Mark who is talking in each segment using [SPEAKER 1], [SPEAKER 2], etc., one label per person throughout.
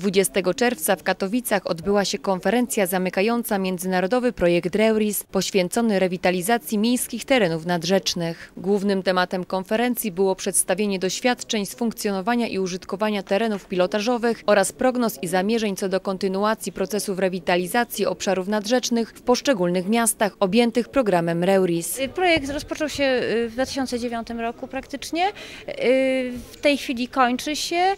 [SPEAKER 1] 20 czerwca w Katowicach odbyła się konferencja zamykająca międzynarodowy projekt Reuris poświęcony rewitalizacji miejskich terenów nadrzecznych. Głównym tematem konferencji było przedstawienie doświadczeń z funkcjonowania i użytkowania terenów pilotażowych oraz prognoz i zamierzeń co do kontynuacji procesów rewitalizacji obszarów nadrzecznych w poszczególnych miastach objętych programem Reuris.
[SPEAKER 2] Projekt rozpoczął się y, w 2009 roku praktycznie. Y, W tej chwili kończy się.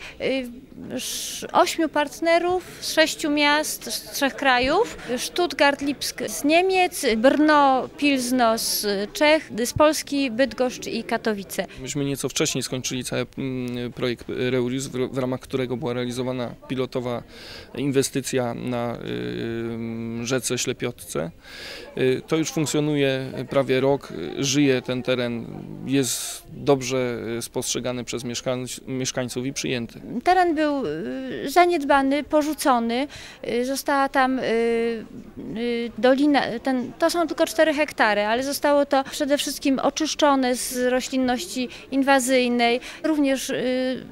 [SPEAKER 2] Ośmiu partnerów z sześciu miast, z trzech krajów. Stuttgart, Lipsk z Niemiec, Brno, Pilzno z Czech, z Polski, Bydgoszcz i Katowice.
[SPEAKER 3] Myśmy nieco wcześniej skończyli cały mm, projekt Reuris, w ramach którego była realizowana pilotowa inwestycja na y, rzece Ślepiotce. Y, To już funkcjonuje prawie rok, żyje ten teren, jest dobrze y, spostrzegany przez mieszkań- mieszkańców i przyjęty.
[SPEAKER 2] Teren był y, zaniedbany, porzucony. Y, Została tam y, dolina, ten, to są tylko 4 hektary, ale zostało to przede wszystkim oczyszczone z roślinności inwazyjnej. Również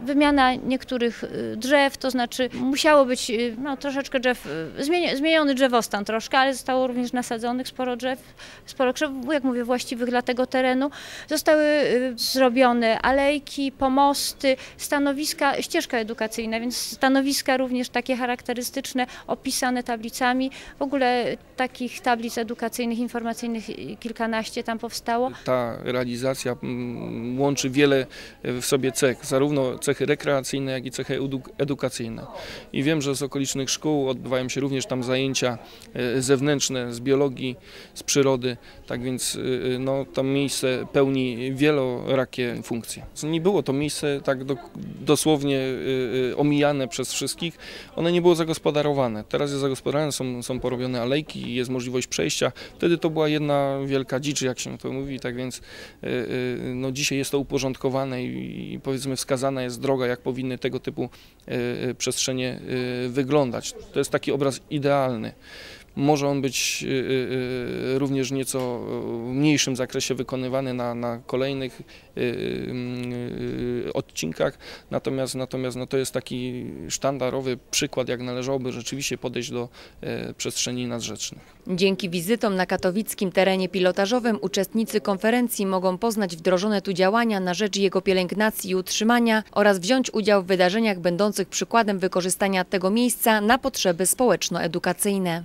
[SPEAKER 2] wymiana niektórych drzew, to znaczy musiało być no, troszeczkę drzew, zmieni- zmieniony drzewostan troszkę, ale zostało również nasadzonych sporo drzew, sporo krzew, jak mówię, właściwych dla tego terenu. Zostały zrobione alejki, pomosty, stanowiska, ścieżka edukacyjna, więc stanowiska również takie charakterystyczne, opisane tablicami. W ogóle takich tablic edukacyjnych, informacyjnych y, kilkanaście tam powstało.
[SPEAKER 3] Ta realizacja mm, łączy wiele w sobie cech, zarówno cechy rekreacyjne, jak i cechy edu- edukacyjne. I wiem, że z okolicznych szkół odbywają się również tam zajęcia e, zewnętrzne z biologii, z przyrody, tak więc no, to miejsce pełni wielorakie funkcje. Nie było to miejsce tak do, dosłownie omijane przez wszystkich, one nie było zagospodarowane. Teraz jest zagospodarowane, są, są porobione alejki, jest możliwość przejścia. Wtedy to była jedna wielka dzicz, jak się to mówi, tak więc y, y, no, dzisiaj jest to uporządkowane i, powiedzmy wskazana jest droga, jak powinny tego typu y, przestrzenie wyglądać. To jest taki obraz idealny. Może on być również nieco w mniejszym zakresie wykonywany na, na kolejnych odcinkach, natomiast, natomiast no, to jest taki sztandarowy przykład, jak należałoby rzeczywiście podejść do y, przestrzeni nadrzecznych.
[SPEAKER 1] Dzięki wizytom na katowickim terenie pilotażowym uczestnicy konferencji mogą poznać wdrożone tu działania na rzecz jego pielęgnacji i utrzymania oraz wziąć udział w wydarzeniach będących przykładem wykorzystania tego miejsca na potrzeby społeczno-edukacyjne.